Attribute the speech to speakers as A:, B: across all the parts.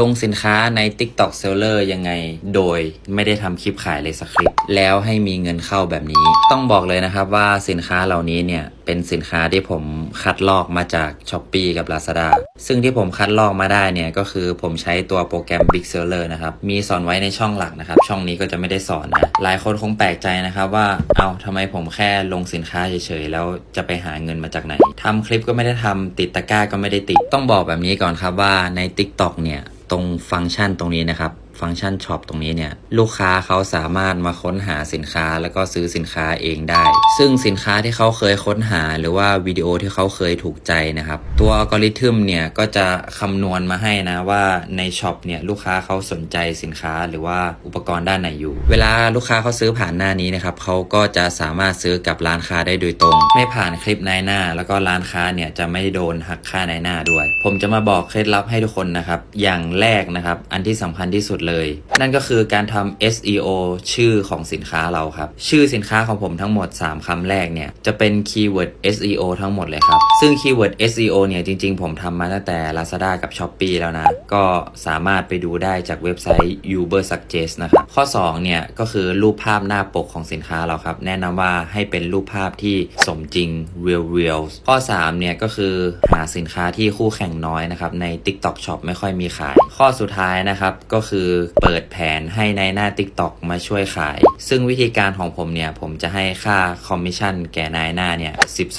A: ลงสินค้าใน TikTok Seller ยังไง โดยไม่ได้ทำคลิปขายเลยสักคลิป แล้วให้มีเงินเข้าแบบนี้ ต้องบอกเลยนะครับว่าสินค้าเหล่านี้เนี่ยเป็นสินค้าที่ผมคัดลอกมาจาก s h อ p e e กับ Lazada ซึ่งที่ผมคัดลอกมาได้เนี่ยก็คือผมใช้ตัวโปรแกรม Big Seller นะครับ มีสอนไว้ในช่องหลักนะครับ ช่องนี้ก็จะไม่ได้สอนนะ หลายคนคงแปลกใจนะครับว่า เอาทำไมผมแค่ลงสินค้าเฉยๆ แล้วจะไปหาเงินมาจากไหนทำคลิปก็ไม่ได้ทำติดตะกร้าก็ไม่ได้ติด ต้องบอกแบบนี้ก่อนครับว่าใน TikTok เนี่ย รงฟังก์ชันตรงนี้นะครับ ฟังก์ชันช็อปตรงนี้เนี่ยลูกค้าเขาสามารถมาค้นหาสินค้าแล้วก็ซื้อสินค้าเองได้ ซึ่งสินค้าที่เขาเคยค้นหาหรือว่าวิดีโอที่เขาเคยถูกใจนะครับ ตัวอัลกอริทึมเนี่ยก็จะคำนวณมาให้นะว่าในช็อปเนี่ยลูกค้าเขาสนใจสินค้าหรือว่าอุปกรณ์ด้านไหนอยู่ เวลาลูกค้าเขาซื้อผ่านหน้านี้นะครับเขาก็จะสามารถซื้อกับร้านค้าได้โดยตรง ไม่ผ่านคลิปนายหน้า แล้วก็ร้านค้าเนี่ยจะไม่โดนหักค่านายหน้าด้วย ผมจะมาบอกเคล็ดลับให้ทุกคนนะครับอย่างแรกนะครับอันที่สำคัญที่สุดเลย นั่นก็คือการทำ SEO ชื่อของสินค้าเราครับ ชื่อสินค้าของผมทั้งหมด 3คำแรกเนี่ย จะเป็นคีย์เวิร์ด SEO ทั้งหมดเลยครับ ซึ่งคีย์เวิร์ด SEO เนี่ยจริง ๆ ผมทำมาตั้งแต่ Lazada กับ Shopee แล้วนะ ก็สามารถไปดูได้จากเว็บไซต์ Uber Suggest นะครับ ข้อ 2 เนี่ย ก็คือรูปภาพหน้าปกของสินค้าเราครับ แนะนำว่าให้เป็นรูปภาพที่สมจริง real real ข้อ 3 เนี่ย ก็คือหาสินค้าที่คู่แข่งน้อยนะครับใน TikTok Shop ไม่ค่อยมีขาย ข้อสุดท้ายนะครับก็คือคือเปิดแผนให้ในหน้า TikTok มาช่วยขาย ซึ่งวิธีการของผมเนี่ย ผมจะให้ค่าคอมมิชชั่นแก่นายหน้าเนี่ย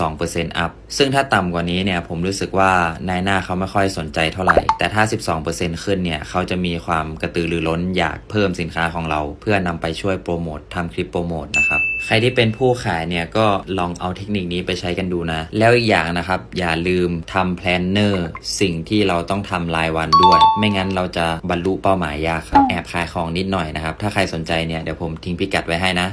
A: 12% up ซึ่งถ้าต่ำกว่านี้เนี่ย ผมรู้สึกว่านายหน้าเขาไม่ค่อยสนใจเท่าไหร่ แต่ถ้า 12%ขึ้นเนี่ย เขาจะมีความกระตือรือร้นอยากเพิ่มสินค้าของเรา เพื่อนำไปช่วยโปรโมททำคลิปโปรโมทนะครับ ใครที่เป็นผู้ขายเนี่ยก็ลองเอาเทคนิคนี้ไปใช้กันดูนะ แล้วอีกอย่างนะครับ อย่าลืมทำแพลนเนอร์สิ่งที่เราต้องทำรายวันด้วย ไม่งั้นเราจะบรรลุเป้าหมายยากครับ แอบขายของนิดหน่อยนะครับ ถ้าใครสนใจเนี่ยเดี๋ยวผมทิ้งพิกัดไว้ให้นะ